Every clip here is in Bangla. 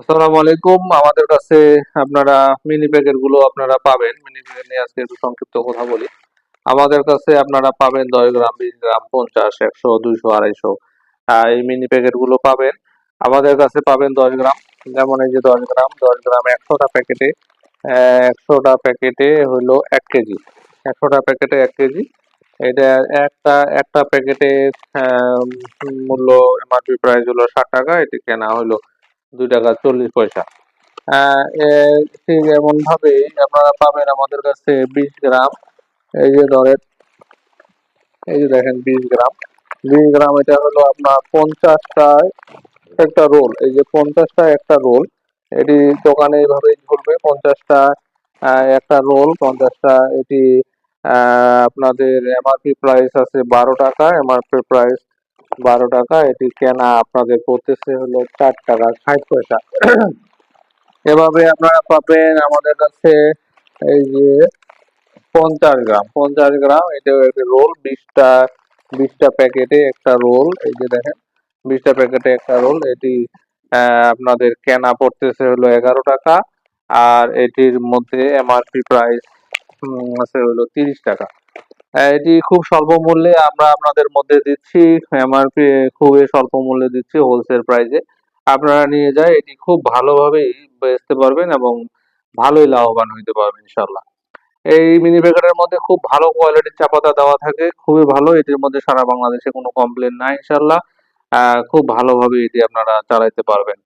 আসসালামু আলাইকুম। আমাদের কাছে আপনারা মিনি প্যাকেটগুলো আপনারা পাবেন। মিনি প্যাকেট নিয়ে আজকে একটু সংক্ষিপ্ত কথা বলি। আমাদের কাছে আপনারা পাবেন দশ গ্রাম, বিশ গ্রাম, পঞ্চাশ, একশো, দুইশো, আড়াইশো এই মিনি প্যাকেটগুলো পাবেন। আমাদের কাছে পাবেন দশ গ্রাম। যেমন এই যে দশ গ্রাম দশ গ্রাম একশোটা প্যাকেটে একশোটা প্যাকেটে হলো এক কেজি। একশোটা প্যাকেটে এক কেজি। এটা একটা একটা প্যাকেটে মূল্য এমআরপি প্রাইস হলো ষাট টাকা। এটি কেনা হলো দুই টাকা চল্লিশ পয়সা। ঠিক এমন ভাবেই আপনারা পাবেন আমাদের কাছে বিশ গ্রাম। এই যে ধরেন, এই যে দেখেন বিশ গ্রাম। বিশ গ্রাম এটা হলো আপনার পঞ্চাশটায় একটা রোল। এই যে পঞ্চাশটা একটা রোল, এটি দোকানে এইভাবেই ঝুলবে। পঞ্চাশটা একটা রোল, পঞ্চাশটা এটি আপনাদের এমআরপি প্রাইস আছে বারো টাকা। এমআরপি প্রাইস বারো টাকা, এটি কেনা আপনাদের পড়তেছে হলো চার টাকা, ষাট পয়সা। এভাবে আপনারা পাবেন আমাদের কাছে এই যে পঞ্চাশ গ্রাম পঞ্চাশ গ্রাম এটা একটা রোল, বিশটা বিশটা প্যাকেটে একটা রোল, এই যে দেখেন, বিশটা প্যাকেটে একটা রোল, এটি আপনাদের কেনা পড়তেছে হলো এগারো টাকা, আর এটির মধ্যে এমআরপি প্রাইস আছে হলো তিরিশ টাকা। এটি খুব স্বল্প মূল্যে আমরা আপনাদের মধ্যে দিচ্ছি, এমআরপি খুবই স্বল্প মূল্যে দিচ্ছি হোলসেল প্রাইসে আপনারা নিয়ে যায়, এটি খুব ভালোভাবেই বেচতে পারবেন এবং ভালোই লাভবান হইতে পারবেন ইনশাল্লাহ এই মিনি প্যাকেটের মধ্যে খুব ভালো কোয়ালিটির চা পাতা দেওয়া থাকে, খুবই ভালো, এটির মধ্যে সারা বাংলাদেশে কোনো কমপ্লেন নাই ইনশাল্লাহ খুব ভালোভাবে এটি আপনারা চালাইতে পারবেন।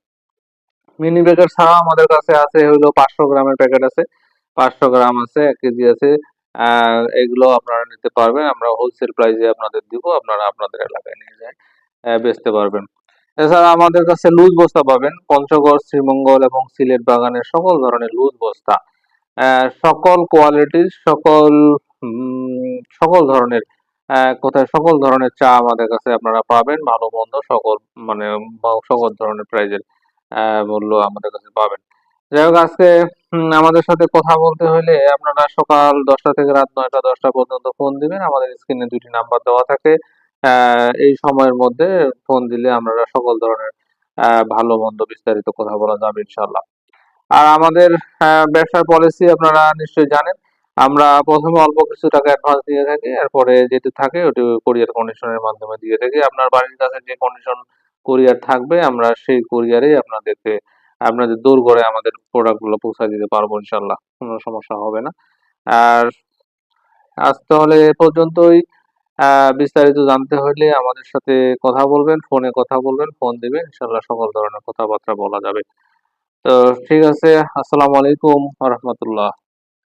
মিনি প্যাকেট ছাড়া আমাদের কাছে আছে হলো পাঁচশো গ্রামের প্যাকেট আছে, পাঁচশো গ্রাম আছে, এক কেজি আছে। এগুলো আপনারা নিতে পারবেন। আমরা হোলসেল প্রাইসে আপনাদের দিব, আপনারা আপনাদের এলাকায় নিয়ে যায় বেচতে পারবেন। এছাড়া আমাদের কাছে লুজ বস্তা পাবেন, পঞ্চগড়, শ্রীমঙ্গল এবং সিলেট বাগানের সকল ধরনের লুজ বস্তা। সকল কোয়ালিটির সকল সকল ধরনের কোথায় সকল ধরনের চা আমাদের কাছে আপনারা পাবেন, ভালো, মন্দ, সকল মানে সকল ধরনের প্রাইজের মূল্য আমাদের কাছে পাবেন। যাই হোক, আজকে আমাদের সাথে কথা বলতে হলে আপনারা সকাল দশটা থেকে রাত নয়টা, দশটা পর্যন্ত ফোন দিবেন। আমাদের স্ক্রিনে দুটি নাম্বার দেওয়া থাকে। এই সময়ের মধ্যে ফোন দিলে আমরা সকল ধরনের ভালো, মন্দ বিস্তারিত কথা বলা যাবে ইনশাল্লাহ আর আমাদের ব্যবসার পলিসি আপনারা নিশ্চয়ই জানেন। আমরা প্রথমে অল্প কিছু টাকা অ্যাডভান্স দিয়ে থাকি, এরপরে যেটি থাকে ওটি কোরিয়ার কন্ডিশনের মাধ্যমে দিয়ে থাকি। আপনার বাড়ির কাছে যে কন্ডিশন কোরিয়ার থাকবে, আমরা সেই কোরিয়ারেই আপনাদেরকে আপনাদের দূর করে আমাদের প্রোডাক্টগুলো পৌঁছে দিতে পারব ইনশাল্লাহ কোনো সমস্যা হবে না। আর আজ তাহলে এ পর্যন্তই। বিস্তারিত জানতে হলে আমাদের সাথে কথা বলবেন, ফোনে কথা বলবেন, ফোন দিবেন ইনশাল্লাহ সকল ধরনের কথাবার্তা বলা যাবে। তো ঠিক আছে, আসসালামু আলাইকুম রহমতুল্লাহ।